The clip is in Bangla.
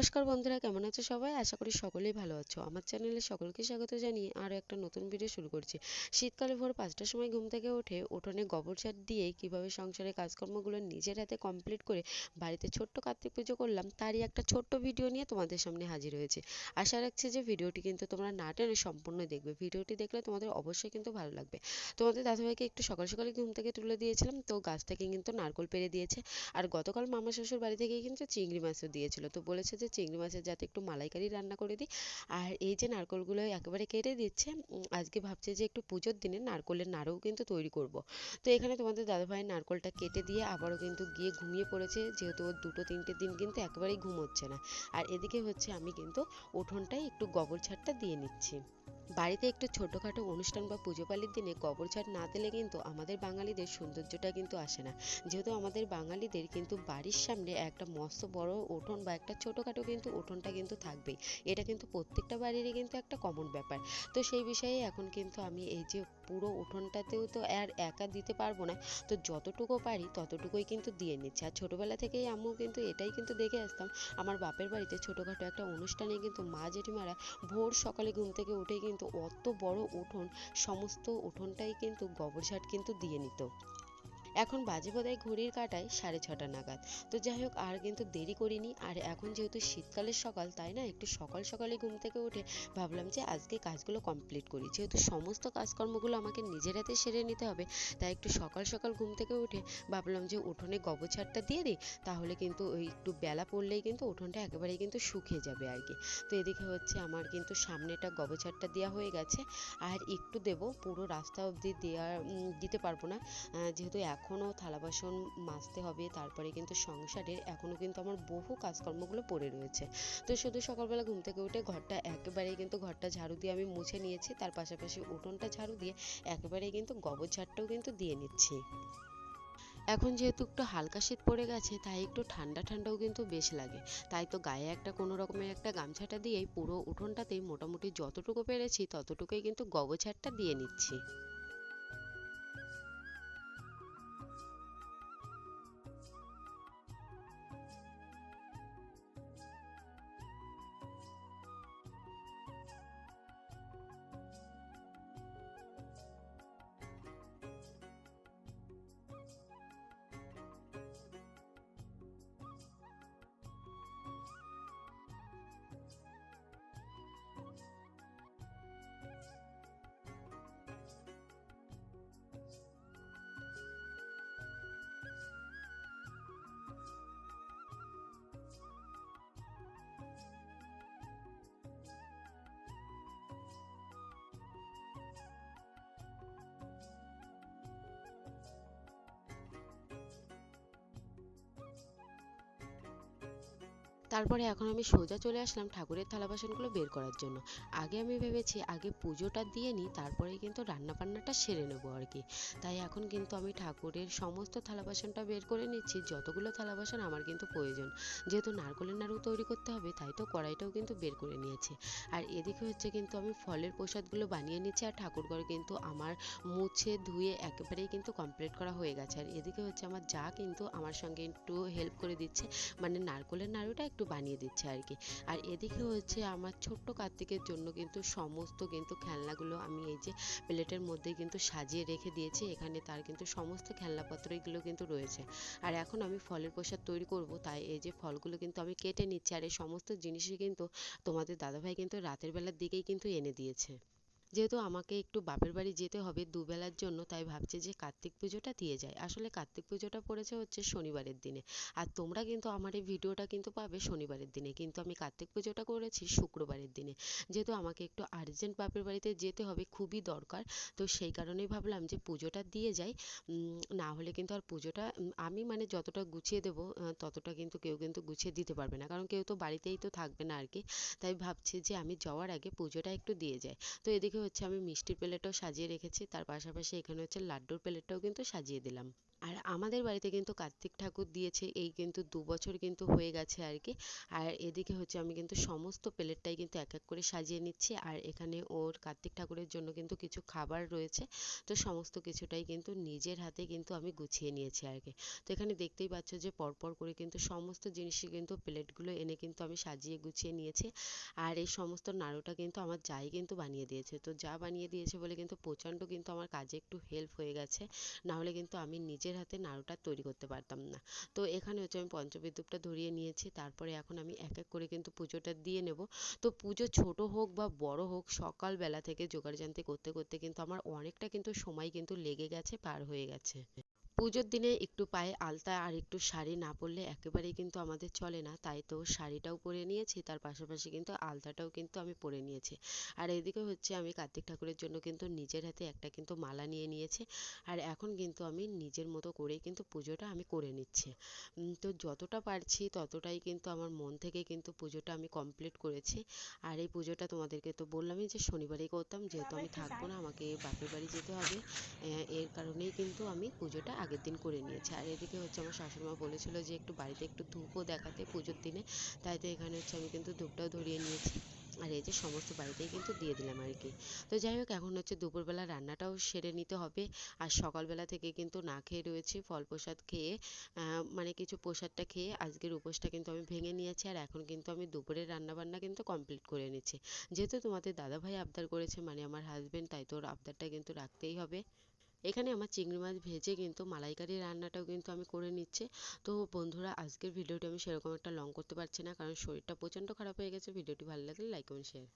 nuevos নমস্কার বন্ধুরা, কেমন আছো সবাই? আশা করি সকলেই ভালো আছো। আমার চ্যানেলে সকলকে স্বাগত জানিয়ে আরও একটা নতুন ভিডিও শুরু করছি। শীতকালে ভোর পাঁচটার সময় ঘুম থেকে উঠে উঠোনে গোবর সার দিয়ে কীভাবে সংসারের কাজকর্মগুলো নিজের হাতে কমপ্লিট করে বাড়িতে ছোট্ট কার্তিক পুজো করলাম, তারই একটা ছোট্ট ভিডিও নিয়ে তোমাদের সামনে হাজির হয়েছে। আশা রাখছি যে ভিডিওটি কিন্তু তোমরা না টেনে সম্পূর্ণ দেখবে। ভিডিওটি দেখলে তোমাদের অবশ্যই কিন্তু ভালো লাগবে। তোমাদের দাদাভাইকে একটু সকাল সকালে ঘুম থেকে তুলে দিয়েছিলাম, তো গাছ থেকে কিন্তু নারকোল পেরে দিয়েছে। আর গতকাল মামা শ্বশুর বাড়ি থেকে কিন্তু চিংড়ি মাছও দিয়েছিল, তো বলেছে যে চিংড়ি মাছের যাতে একটু মালাইকারি রান্না করে দিই। আর এই যে নারকোলগুলো একেবারে কেটে দিচ্ছে আজকে ভাবছে যে একটু পুজোর দিনে নারকোলের নাড়ুও কিন্তু তৈরি করব। তো এখানে তোমাদের দাদাভাই নারকোলটা কেটে দিয়ে আবারও কিন্তু গিয়ে ঘুমিয়ে পড়েছে, যেহেতু ওর দুটো তিনটে দিন কিন্তু একেবারেই ঘুম হচ্ছে না। আর এদিকে হচ্ছে আমি কিন্তু উঠোনটায় একটু গোবর ছাড়টা দিয়ে নিচ্ছি। বাড়িতে একটু ছোটোখাটো অনুষ্ঠান বা পুজো পালির দিনে কবর ছাড় না দিলে কিন্তু আমাদের বাঙালিদের সৌন্দর্যটা কিন্তু আসে না। যেহেতু আমাদের বাঙালিদের কিন্তু বাড়ির সামনে একটা মস্ত বড় উঠোন বা একটা ছোটোখাটো কিন্তু উঠোনটা কিন্তু থাকবেই। এটা কিন্তু প্রত্যেকটা বাড়িরই কিন্তু একটা কমন ব্যাপার। তো সেই বিষয়ে এখন কিন্তু আমি এই যে পুরো উঠোনটাতেও তো আর একা দিতে পারব না। তো যতটুকু পারি ততটুকুই কিন্তু দিয়ে নিচ্ছি। আর ছোটোবেলা থেকেই আম্মু কিন্তু এটাই কিন্তু দেখে আসতাম। আমার বাপের বাড়িতে ছোটোখাটো একটা অনুষ্ঠানে কিন্তু মা জেঠিমারা ভোর সকালে ঘুম থেকে উঠেই কিন্তু অত বড় উঠোন সমস্ত উঠোনটাই কিন্তু গোবর সার কিন্তু দিয়ে নিত। এখন বাজে বোধহয় ঘড়ির কাটায় সাড়ে ছটা নাগাদ। তো যাই হোক, আর কিন্তু দেরি করিনি। আর এখন যেহেতু শীতকালের সকাল, তাই না? একটু সকাল সকালে ঘুম থেকে উঠে ভাবলাম যে আজকে কাজগুলো কমপ্লিট করি। যেহেতু সমস্ত কাজকর্মগুলো আমাকে নিজের হাতে সেরে নিতে হবে, তাই একটু সকাল সকাল ঘুম থেকে উঠে ভাবলাম যে উঠোনে গোবর ছাড়টা দিয়ে দিই, তাহলে কিন্তু ওই একটু বেলা পড়লেই কিন্তু উঠোনটা একেবারেই কিন্তু শুকিয়ে যাবে আর কি। তো এদিকে হচ্ছে আমার কিন্তু সামনেটা গোবর ছাড়টা দেওয়া হয়ে গেছে। আর একটু দেব, পুরো রাস্তা অবধি দেওয়া দিতে পারব না। যেহেতু এখনও থালা বাসন মাজতে হবে, তারপরে কিন্তু সংসারের এখনও কিন্তু আমার বহু কাজকর্মগুলো পড়ে রয়েছে। তো শুধু সকালবেলা ঘুম থেকে উঠে ঘরটা একেবারেই কিন্তু ঘরটা ঝাড়ু দিয়ে আমি মুছে নিয়েছি, তার পাশাপাশি উঠোনটা ঝাড়ু দিয়ে একেবারেই কিন্তু গোবর ঝাড়টাও কিন্তু দিয়ে নিচ্ছি। এখন যেহেতু একটু হালকা শীত পড়ে গেছে, তাই একটু ঠান্ডা ঠান্ডাও কিন্তু বেশ লাগে। তাই তো গায়ে একটা কোনো রকমের একটা গামছাটা দিয়েই পুরো উঠোনটাতেই মোটামুটি যতটুকু পেরেছি, ততটুকুই কিন্তু গোবর ঝাড়টা দিয়ে নিচ্ছি। তারপরে এখন আমি সোজা চলে আসলাম ঠাকুরের থালা বাসনগুলো বের করার জন্য। আগে আমি ভেবেছি আগে পুজোটা দিয়ে নিই তারপরে কিন্তু রান্না বান্নাটা সেরে নেব আর কি। তাই এখন কিন্তু আমি ঠাকুরের সমস্ত থালা বাসনটা বের করে নিচ্ছি, যতগুলো থালা বাসন আমার কিন্তু প্রয়োজন। যেহেতু নারকলের নাড়ু তৈরি করতে হবে, তাই তো কড়াইটাও কিন্তু বের করে নিয়েছি। আর এদিকে হচ্ছে কিন্তু আমি ফলের প্রসাদগুলো বানিয়ে নিচ্ছি, আর ঠাকুরঘর কিন্তু আমার মুছে ধুয়ে একেবারেই কিন্তু কমপ্লিট করা হয়ে গেছে। আর এদিকে হচ্ছে আমার যা কিন্তু আমার সঙ্গে একটু হেল্প করে দিচ্ছে মানে নারকলের নাড়ুটা একটু বানিয়ে দিচ্ছে আর কি আর এদিকে হচ্ছে আমার ছোট্ট কার্তিকের জন্য কিন্তু সমস্ত কিন্তু খেলনাগুলো আমি এই যে প্লেটের মধ্যে কিন্তু সাজিয়ে রেখে দিয়েছি। এখানে তার কিন্তু সমস্ত খেলনাপত্র এগুলো কিন্তু রয়েছে। আর এখন আমি ফলের প্রসাদ তৈরি করব। তাই এই যে ফলগুলো কিন্তু আমি কেটে নিচ্ছি। আর এই সমস্ত জিনিসই কিন্তু তোমাদের দাদাভাই কিন্তু রাতের বেলার দিকেই কিন্তু এনে দিয়েছে। যেহেতু আমাকে একটু বাপের বাড়ি যেতে হবে দুবেলার জন্য, তাই ভাবছি যে কার্তিক পুজোটা দিয়ে যাই। আসলে কার্তিক পুজোটা পড়েছে হচ্ছে শনিবারের দিনে। আর তোমরা কিন্তু আমার এই ভিডিওটা কিন্তু পাবে শনিবারের দিনে। কিন্তু আমি কার্তিক পুজোটা করেছি শুক্রবারের দিনে। যেহেতু আমাকে একটু আর্জেন্ট বাপের বাড়িতে যেতে হবে খুবই দরকার, তো সেই কারণেই ভাবলাম যে পুজোটা দিয়ে যাই। না হলে কিন্তু আর পুজোটা আমি মানে যতটা গুছিয়ে দেবো ততটা কিন্তু কেউ কিন্তু গুছিয়ে দিতে পারবে না। কারণ কেউ তো বাড়িতেই তো থাকবে না আর কি। তাই ভাবছি যে আমি যাওয়ার আগে পুজোটা একটু দিয়ে যাই। তো এদিকে হচ্ছে আমি মিষ্টির প্লেটও সাজিয়ে রেখেছি, তার পাশাপাশি এখানে হচ্ছে লাড্ডুর প্লেটটাও কিন্তু সাজিয়ে দিলাম। আর আমাদের বাড়িতে কিন্তু কার্তিক ঠাকুর দিয়েছে, এই কিন্তু দু বছর কিন্তু হয়ে গেছে আর কি। আর এদিকে হচ্ছে আমি কিন্তু সমস্ত প্লেটটাই কিন্তু এক এক করে সাজিয়ে নিচ্ছি, আর এখানে ওর কার্তিক ঠাকুরের জন্য কিন্তু কিছু খাবার রয়েছে। তো সমস্ত কিছুটাই কিন্তু নিজের হাতে কিন্তু আমি গুছিয়ে নিয়েছি আর কি। তো এখানে দেখতেই পাচ্ছ যে পরপর করে কিন্তু সমস্ত জিনিসই কিন্তু প্লেটগুলো এনে কিন্তু আমি সাজিয়ে গুছিয়ে নিয়েছি। আর এই সমস্ত নাড়ুটা কিন্তু আমার জাই কিন্তু বানিয়ে দিয়েছে। তো যা বানিয়ে দিয়েছে বলে কিন্তু প্রচণ্ড কিন্তু আমার কাজে একটু হেল্প হয়ে গেছে। নাহলে কিন্তু আমি নিজের হাতে নাড়ুটা তৈরি করতে পারতাম না। তো এখানে হচ্ছে আমি পঞ্চবিদ্যুপটা ধরিয়ে নিয়েছি, তারপরে এখন আমি এক এক করে কিন্তু পুজোটা দিয়ে নেব। তো পুজো ছোট হোক বা বড় হোক, সকালবেলা থেকে জোগাড় জানতে করতে করতে কিন্তু আমার অনেকটা কিন্তু সময় কিন্তু লেগে গেছে, পার হয়ে গেছে। পুজোর দিনে একটু পায়ে আলতা আর একটু শাড়ি না পরলে একেবারেই কিন্তু আমাদের চলে না। তাই তো শাড়িটাও পরে নিয়েছি তার পাশাপাশি কিন্তু আলতাটাও কিন্তু আমি পরে নিয়েছি। আর এদিকে হচ্ছে আমি কার্তিক ঠাকুরের জন্য কিন্তু নিজের হাতে একটা কিন্তু মালা নিয়ে নিয়েছি। আর এখন কিন্তু আমি নিজের মতো করেই কিন্তু পুজোটা আমি করে নিচ্ছি। তো যতটা পারছি ততটাই কিন্তু আমার মন থেকে কিন্তু পুজোটা আমি কমপ্লিট করেছি। আর এই পুজোটা তোমাদেরকে তো বললামই যে শনিবারেই করতাম যেহেতু আমি থাকব না আমাকে বাপের বাড়ি যেতে হবে। কারণেই কিন্তু আমি পুজোটা আগের দিন করে নিয়েছি। আর এদিকে হচ্ছে আমার শাশুড়িমা বলেছিল যে একটু বাড়িতে একটু ধূপও দেখাতে পুজোর দিনে। তাই তো এখানে হচ্ছে আমি কিন্তু ধূপটাও ধরিয়ে নিয়েছি। আর এই যে সমস্ত বাড়িতেই কিন্তু দিয়ে দিলাম আর কি। তো যাই হোক, এখন হচ্ছে দুপুরবেলা রান্নাটাও সেরে নিতে হবে। আর সকালবেলা থেকে কিন্তু না খেয়ে রয়েছি, ফল প্রসাদ খেয়ে মানে কিছু প্রসাদটা খেয়ে আজকের উপোসটা কিন্তু আমি ভেঙে নিয়েছি। আর এখন কিন্তু আমি দুপুরের রান্নাবান্না কিন্তু কমপ্লিট করে নিচ্ছি। যেহেতু তোমাদের দাদাভাই আবদার করেছে মানে আমার হাজবেন্ড তাই তো ওর আবদারটা কিন্তু রাখতেই হবে। এখানে আমার চিংড়ি মাছ ভেজে কিন্তু মালাইকারি রান্নাটাও কিন্তু আমি করে নিচ্ছি। তো বন্ধুরা, আজকের ভিডিওটি আমি সেরকম একটা লং করতে পারছি না, কারণ শরীরটা প্রচণ্ড খারাপ হয়ে গেছে। ভিডিওটি ভালো লাগলে লাইক কমেন্ট শেয়ার